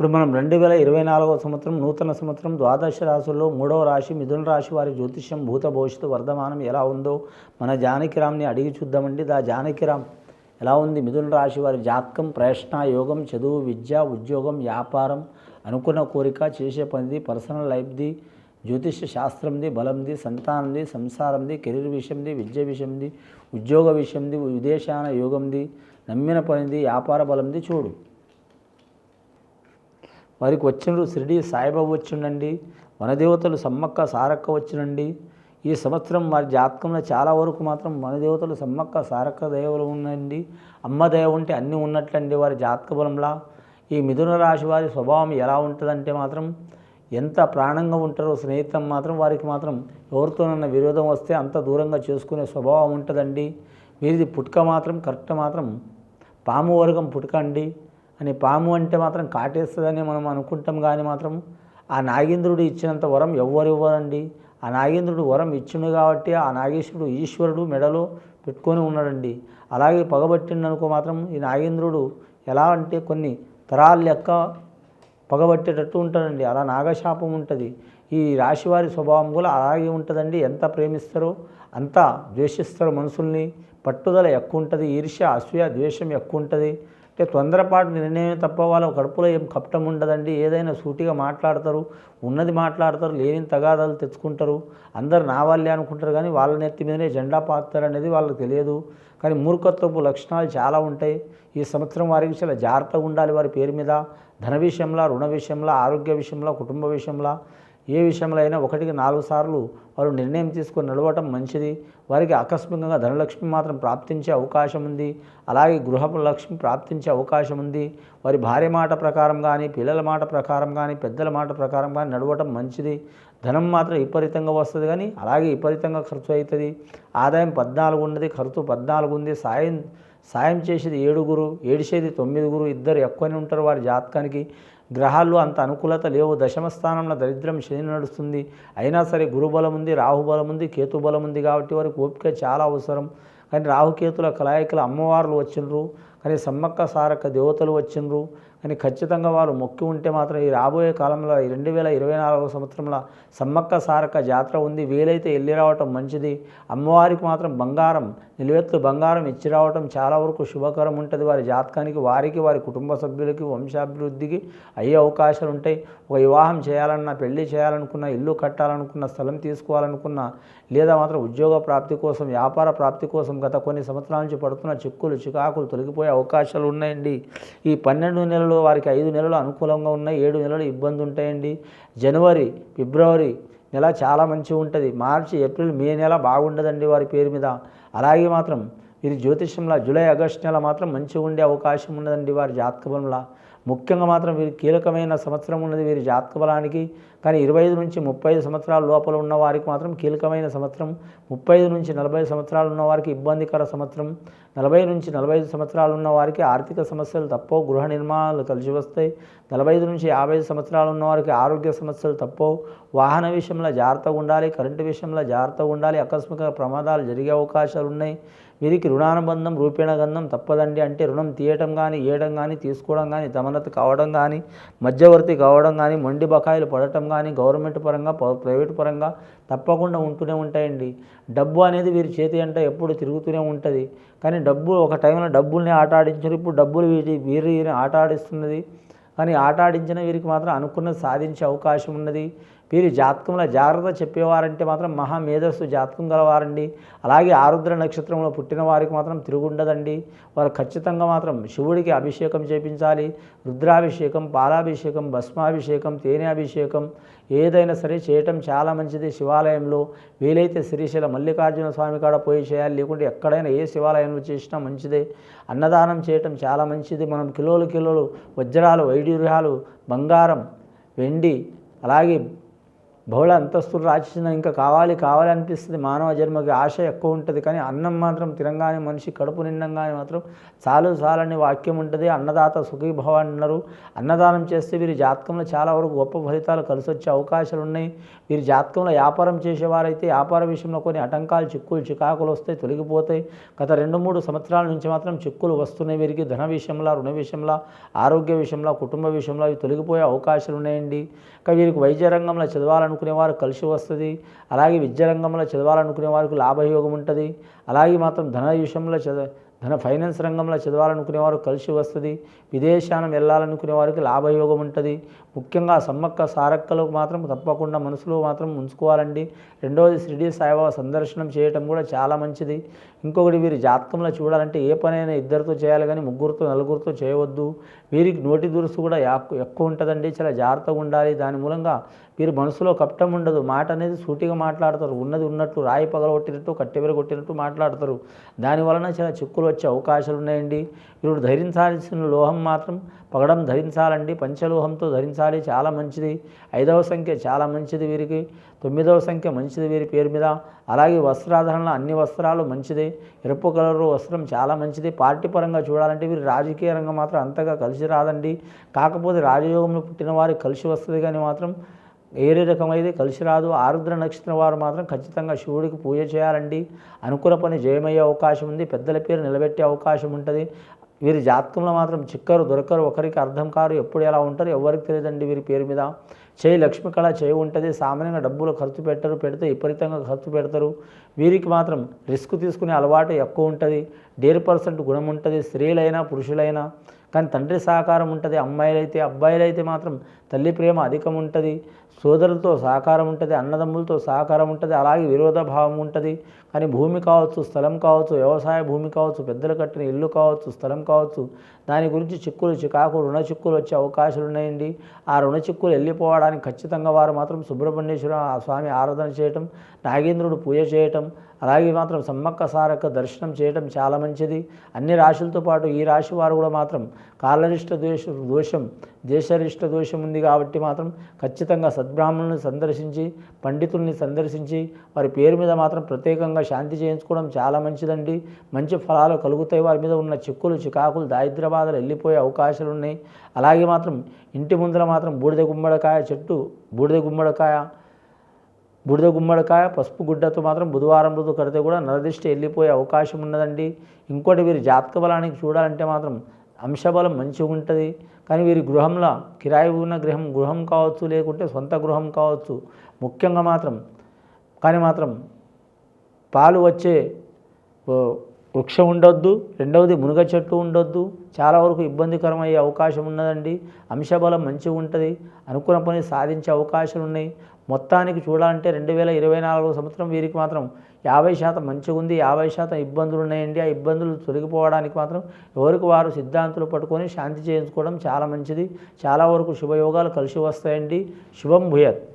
ఇప్పుడు మనం రెండు వేల ఇరవై నాలుగవ సంవత్సరం నూతన సంవత్సరం ద్వాదశ రాశుల్లో మూడవ రాశి మిథున రాశి వారి జ్యోతిష్యం భూత భవిష్యత్తు వర్ధమానం ఎలా ఉందో మన జానకిరామ్ని అడిగి చూద్దామండి. దా జానకిరామ్ ఎలా ఉంది? మిథున రాశి వారి జాతకం ప్రయత్న యోగం చదువు విద్య ఉద్యోగం వ్యాపారం అనుకున్న కోరిక చేసే పనిది పర్సనల్ లైఫ్ది జ్యోతిష్య శాస్త్రంది బలంది సంతానంది సంసారంది కెరీర్ విషయంది విద్య విషయంది ఉద్యోగ విషయంది విదేశాన యోగంది నమ్మిన పనిది వ్యాపార బలంది చూడు. వారికి వచ్చిండ్రు. షిరిడి సాయిబాబు వచ్చిండండి. వనదేవతలు సమ్మక్క సారక్క వచ్చినండి. ఈ సంవత్సరం వారి జాతకంలో చాలా వరకు మాత్రం వనదేవతలు సమ్మక్క సారక్క దేవలు ఉండండి అమ్మదేవ ఉంటే అన్నీ ఉన్నట్లండి వారి జాతక బలంలా. ఈ మిథున రాశి వారి స్వభావం ఎలా ఉంటుందంటే మాత్రం ఎంత ప్రాణంగా ఉంటారో స్నేహితం మాత్రం వారికి మాత్రం ఎవరితోనన్నా విరోధం వస్తే అంత దూరంగా చేసుకునే స్వభావం ఉంటుందండి. వీరిది పుట్క మాత్రం కరెక్ట్ మాత్రం పాము వర్గం పుట్క అండి. అని పాము అంటే మాత్రం కాటేస్తుందని మనం అనుకుంటాం కానీ మాత్రం ఆ నాగేంద్రుడు ఇచ్చినంత వరం ఎవ్వరు ఇవ్వరండి ఆ నాగేంద్రుడు వరం ఇచ్చిండు కాబట్టి ఆ నాగేశ్వరుడు ఈశ్వరుడు మెడలో పెట్టుకొని ఉన్నాడండి. అలాగే పగబట్టిండనుకో మాత్రం ఈ నాగేంద్రుడు ఎలా అంటే కొన్ని తరాల లెక్క పగబట్టేటట్టు ఉంటాడండి. అలా నాగశాపం ఉంటుంది. ఈ రాశివారి స్వభావం కూడా అలాగే ఉంటుందండి. ఎంత ప్రేమిస్తారో అంత ద్వేషిస్తారు మనుషుల్ని. పట్టుదల ఎక్కువ ఉంటుంది ఈర్ష్య అసూయ ద్వేషం ఎక్కువ ఉంటుంది అంటే తొందరపాటు నిర్ణయం తప్ప వాళ్ళ కడుపులో ఏం కప్పటం ఉండదండి. ఏదైనా సూటిగా మాట్లాడతారు ఉన్నది మాట్లాడతారు లేని తగాదాలు తెచ్చుకుంటారు. అందరు నా వాళ్ళే అనుకుంటారు కానీ వాళ్ళ నెత్తి మీదనే జెండా పాతారు అనేది వాళ్ళకి తెలియదు. కానీ మూర్ఖత్వపు లక్షణాలు చాలా ఉంటాయి. ఈ సంవత్సరం వారికి చాలా జాగ్రత్తగా ఉండాలి వారి పేరు మీద. ధన విషయంలో రుణ విషయంలో ఆరోగ్య విషయంలో కుటుంబ విషయంలో. ఏ విషయంలో అయినా ఒకటికి నాలుగు సార్లు వారు నిర్ణయం తీసుకొని నడవటం మంచిది. వారికి ఆకస్మికంగా ధనలక్ష్మి మాత్రం ప్రాప్తించే అవకాశం ఉంది. అలాగే గృహ లక్ష్మి ప్రాప్తించే అవకాశం ఉంది. వారి భార్య మాట ప్రకారం కానీ పిల్లల మాట ప్రకారం కానీ పెద్దల మాట ప్రకారం కానీ నడవటం మంచిది. ధనం మాత్రం విపరీతంగా వస్తుంది కానీ అలాగే విపరీతంగా ఖర్చు అవుతుంది. ఆదాయం పద్నాలుగు ఉన్నది ఖర్చు పద్నాలుగు ఉంది. సాయం సాయం చేసేది ఏడుగురు ఏడిసేది తొమ్మిదిగురు ఇద్దరు ఎక్కువనే ఉంటారు వారి జాతకానికి. గ్రహాలు అంత అనుకూలత లేవు. దశమ స్థానంలో దరిద్రం శని నడుస్తుంది. అయినా సరే గురుబలం ఉంది రాహుబలం ఉంది కేతు బలం ఉంది కాబట్టి వారికి ఓపిక చాలా అవసరం. కానీ రాహుకేతుల కలాయికల అమ్మవార్లు వచ్చిండ్రు. కానీ సమ్మక్క సారక్క దేవతలు వచ్చిండ్రు. కానీ ఖచ్చితంగా వారు మొక్కి ఉంటే మాత్రం ఈ రాబోయే కాలంలో రెండు వేల ఇరవై నాలుగవ సంవత్సరంలో సమ్మక్క సారక్క జాతర ఉంది. వీలైతే వెళ్ళి రావటం మంచిది. అమ్మవారికి మాత్రం బంగారం నిలువెత్తు బంగారం ఇచ్చి రావటం చాలా వరకు శుభకరం ఉంటుంది. వారి జాతకానికి వారికి వారి కుటుంబ సభ్యులకి వంశాభివృద్ధికి అయ్యే అవకాశాలు ఉంటాయి. ఒక వివాహం చేయాలన్నా పెళ్ళి చేయాలనుకున్న ఇల్లు కట్టాలనుకున్న స్థలం తీసుకోవాలనుకున్న లేదా మాత్రం ఉద్యోగ ప్రాప్తి కోసం వ్యాపార ప్రాప్తి కోసం గత కొన్ని సంవత్సరాల నుంచి పడుతున్న చిక్కులు చికాకులు తొలగిపోయే అవకాశాలు ఉన్నాయండి. ఈ పన్నెండు నెలలు వారికి ఐదు నెలలు అనుకూలంగా ఉన్నాయి ఏడు నెలలు ఇబ్బంది ఉంటాయండి. జనవరి ఫిబ్రవరి నెల చాలా మంచిగా ఉంటుంది. మార్చి ఏప్రిల్ మే నెల బాగుండదండి వారి పేరు మీద. అలాగే మాత్రం వీరి జ్యోతిష్యంలో జూలై ఆగస్టు నెల మాత్రం మంచిగా ఉండే అవకాశం ఉన్నదండి వారి జాతక బలంలో. ముఖ్యంగా మాత్రం వీరి కీలకమైన సంవత్సరం ఉన్నది వీరి జాతక బలానికి. కానీ ఇరవై ఐదు నుంచి ముప్పై ఐదు సంవత్సరాల లోపల ఉన్న వారికి మాత్రం కీలకమైన సంవత్సరం. ముప్పై ఐదు నుంచి నలభై సంవత్సరాలు ఉన్న వారికి ఇబ్బందికర సంవత్సరం. నలభై నుంచి నలభై ఐదు సంవత్సరాలు ఉన్న వారికి ఆర్థిక సమస్యలు తప్పో గృహ నిర్మాణాలు కలిసి వస్తాయి. నలభై ఐదు నుంచి యాభై ఐదు సంవత్సరాలు ఉన్న వారికి ఆరోగ్య సమస్యలు తప్పవు వాహన విషయంలో జాగ్రత్తగా ఉండాలి కరెంటు విషయంలో జాగ్రత్తగా ఉండాలి ఆకస్మిక ప్రమాదాలు జరిగే అవకాశాలు ఉన్నాయి. వీరికి రుణానుబంధం రూపేణ గంధం తప్పదండి అంటే రుణం తీయటం కానీ ఇవ్వడం కానీ తీసుకోవడం కానీ తమనత కావడం కానీ మధ్యవర్తి కావడం కానీ మొండి బకాయిలు పడటం కానీ గవర్నమెంట్ పరంగా ప్రైవేట్ పరంగా తప్పకుండా ఉంటూనే ఉంటాయండి. డబ్బు అనేది వీరి చేతి అంటే ఎప్పుడు తిరుగుతూనే ఉంటుంది. కానీ డబ్బు ఒక టైంలో డబ్బుల్ని ఆట ఆడించారు ఇప్పుడు డబ్బులు వీరి వీరిని ఆట ఆడిస్తున్నది కానీ ఆట ఆడించిన వీరికి మాత్రం అనుకున్నది సాధించే అవకాశం ఉన్నది. వీరి జాతకంలో జాగ్రత్త చెప్పేవారంటే మాత్రం మహా మేధస్సు జాతకం గలవారండి. అలాగే ఆరుద్ర నక్షత్రంలో పుట్టిన వారికి మాత్రం తిరుగుండదండి. వారు ఖచ్చితంగా మాత్రం శివుడికి అభిషేకం చేపించాలి. రుద్రాభిషేకం పాలాభిషేకం భస్మాభిషేకం తేనె అభిషేకం ఏదైనా సరే చేయటం చాలా మంచిది శివాలయంలో. వీలైతే శ్రీశైల మల్లికార్జున స్వామి కాడ పోయి చేయాలి. లేకుంటే ఎక్కడైనా ఏ శివాలయంలో చేసినా మంచిదే. అన్నదానం చేయటం చాలా మంచిది. మనం కిలోలు కిలోలు వజ్రాలు వైడూర్యాలు బంగారం వెండి అలాగే బహుళ అంతస్తులు రాచిన ఇంకా కావాలి కావాలి అనిపిస్తుంది. మానవ జన్మకి ఆశ ఎక్కువ ఉంటుంది. కానీ అన్నం మాత్రం తినంగానే మనిషి కడుపు నిండంగానే మాత్రం చాలు చాలని వాక్యం ఉంటుంది. అన్నదాత సుఖీభవ అన్నారు. అన్నదానం చేస్తే వీరి జాతకంలో చాలా వరకు గొప్ప ఫలితాలు కలిసి వచ్చే అవకాశాలు ఉన్నాయి. వీరి జాతకంలో వ్యాపారం చేసేవారైతే వ్యాపార విషయంలో కొన్ని ఆటంకాలు చిక్కులు చికాకులు వస్తాయి తొలగిపోతాయి. గత రెండు మూడు సంవత్సరాల నుంచి మాత్రం చిక్కులు వస్తున్నాయి వీరికి. ధన విషయంలో రుణ విషయంలో ఆరోగ్య విషయంలో కుటుంబ విషయంలో అవి తొలగిపోయే అవకాశాలు ఉన్నాయండి. ఇంకా వీరికి వైద్య రంగంలో చదవాలనుకునే వారు కలిసి వస్తుంది. అలాగే విద్యారంగంలో చదవాలనుకునే వారికి లాభయోగం ఉంటుంది. అలాగే మాత్రం ధన విషయంలో చదవ ధన ఫైనాన్స్ రంగంలో చదవాలనుకునే వారు కలిసి వస్తుంది విదేశానం వెళ్ళాలనుకునే వారికి లాభయోగం ఉంటుంది. ముఖ్యంగా సమ్మక్క సారక్కలు మాత్రం తప్పకుండా మనసులో మాత్రం ఉంచుకోవాలండి. రెండవది షిరిడి సాయిబాబా సందర్శనం చేయటం కూడా చాలా మంచిది. ఇంకొకటి వీరి జాతకంలో చూడాలంటే ఏ పనైనా ఇద్దరితో చేయాలి కానీ ముగ్గురితో నలుగురితో చేయవద్దు. వీరికి నోటి దురుసు కూడా యాక్- ఎక్కువ ఉంటుందండి. చాలా జాగ్రత్తగా ఉండాలి. దాని మూలంగా వీరు మనసులో కప్పటం ఉండదు. మాట అనేది సూటిగా మాట్లాడతారు. ఉన్నది ఉన్నట్టు రాయి పగలగొట్టినట్టు కట్టెబెర కొట్టినట్టు మాట్లాడతారు. దాని వలన చాలా చిక్కులు వచ్చే అవకాశాలు ఉన్నాయండి. వీరు ధరించాల్సిన లోహం మాత్రం పగడం ధరించాలండి. పంచలోహంతో ధరించాలి చాలా మంచిది. ఐదవ సంఖ్య చాలా మంచిది వీరికి. తొమ్మిదవ సంఖ్య మంచిది వీరి పేరు మీద. అలాగే వస్త్రాధరణలో అన్ని వస్త్రాలు మంచిది. ఎరుపు కలరు వస్త్రం చాలా మంచిది. పార్టీ పరంగా చూడాలంటే వీరు రాజకీయ రంగం మాత్రం అంతగా కలిసి రాదండి. కాకపోతే రాజయోగంలో పుట్టిన వారికి కలిసి వస్తుంది కానీ మాత్రం ఏరే రకమైతే కలిసి రాదు. ఆరుద్ర నక్షత్రం వారు మాత్రం ఖచ్చితంగా శివుడికి పూజ చేయాలండి. అనుకూల పని జయమయ్యే అవకాశం ఉంది. పెద్దల పేరు నిలబెట్టే అవకాశం ఉంటుంది. వీరి జాతకంలో మాత్రం చిక్కరు దొరకరు ఒకరికి అర్థం కారు ఎప్పుడు ఎలా ఉంటారు ఎవరికి తెలియదండి వీరి పేరు మీద. చేయి లక్ష్మి కళ చేయి ఉంటుంది. సామాన్యంగా డబ్బులు ఖర్చు పెట్టరు పెడితే విపరీతంగా ఖర్చు పెడతారు. వీరికి మాత్రం రిస్క్ తీసుకునే అలవాటు ఎక్కువ ఉంటుంది. డేర్ పర్సెంట్ గుణం ఉంటుంది. స్త్రీలైనా పురుషులైనా కానీ తండ్రి సహకారం ఉంటుంది అమ్మాయిలైతే అబ్బాయిలైతే మాత్రం తల్లి ప్రేమ అధికం ఉంటుంది సోదరులతో సహకారం ఉంటుంది అన్నదమ్ములతో సహకారం ఉంటుంది అలాగే విరోధభావం ఉంటుంది కానీ భూమి కావచ్చు స్థలం కావచ్చు వ్యవసాయ భూమి కావచ్చు పెద్దలు కట్టిన ఇల్లు కావచ్చు స్థలం కావచ్చు దాని గురించి చిక్కులు చికాకు రుణ చిక్కులు వచ్చే అవకాశాలు ఉన్నాయండి. ఆ రుణ చిక్కులు వెళ్ళిపోవడానికి ఖచ్చితంగా వారు మాత్రం సుబ్రహ్మణ్యేశ్వర ఆ స్వామి ఆరాధన చేయటం నాగేంద్రుడు పూజ చేయటం అలాగే మాత్రం సమ్మక్క సారక్క దర్శనం చేయటం చాలా మంచిది. అన్ని రాశులతో పాటు ఈ రాశి వారు కూడా మాత్రం కాలరిష్ట దోష దోషం దేశరిష్ట దోషం ఉంది కాబట్టి మాత్రం ఖచ్చితంగా సద్బ్రాహ్మణుని సందర్శించి పండితుల్ని సందర్శించి వారి పేరు మీద మాత్రం ప్రత్యేకంగా శాంతి చేయించుకోవడం చాలా మంచిదండి. మంచి ఫలాలు కలుగుతాయి. వారి మీద ఉన్న చిక్కులు చికాకులు దారిద్ర బాధలు వెళ్ళిపోయే అవకాశాలు ఉన్నాయి అలాగే మాత్రం ఇంటి ముందర మాత్రం బూడిద గుమ్మడికాయ చెట్టు బూడిద గుమ్మడికాయ బూడిద గుమ్మడికాయ పసుపు గుడ్డతో మాత్రం బుధవారం రోజు కడితే కూడా నరదిష్టి వెళ్ళిపోయే అవకాశం ఉన్నదండి. ఇంకోటి వీరి జాతక బలానికి చూడాలంటే మాత్రం అంశబలం మంచిగా ఉంటుంది. కానీ వీరి గృహంలో కిరాయి ఉన్న గృహం గృహం కావచ్చు లేకుంటే సొంత గృహం కావచ్చు ముఖ్యంగా మాత్రం కానీ మాత్రం పాలు వచ్చే వృక్షం ఉండొద్దు. రెండవది మునుగ చెట్టు ఉండొద్దు. చాలా వరకు ఇబ్బందికరమయ్యే అవకాశం ఉన్నదండి. అంశబలం మంచిగా ఉంటుంది. అనుకున్న పని సాధించే అవకాశాలు ఉన్నాయి. మొత్తానికి చూడాలంటే రెండు వేల ఇరవై నాలుగో సంవత్సరం వీరికి మాత్రం యాభై శాతం మంచిగా ఉంది. యాభై శాతం ఇబ్బందులు ఉన్నాయండి. ఆ ఇబ్బందులు తొలగిపోవడానికి మాత్రం ఎవరికి వారు సిద్ధాంతులు పట్టుకొని శాంతి చేయించుకోవడం చాలా మంచిది. చాలా వరకు శుభయోగాలు కలిసి వస్తాయండి. శుభం భూయత్.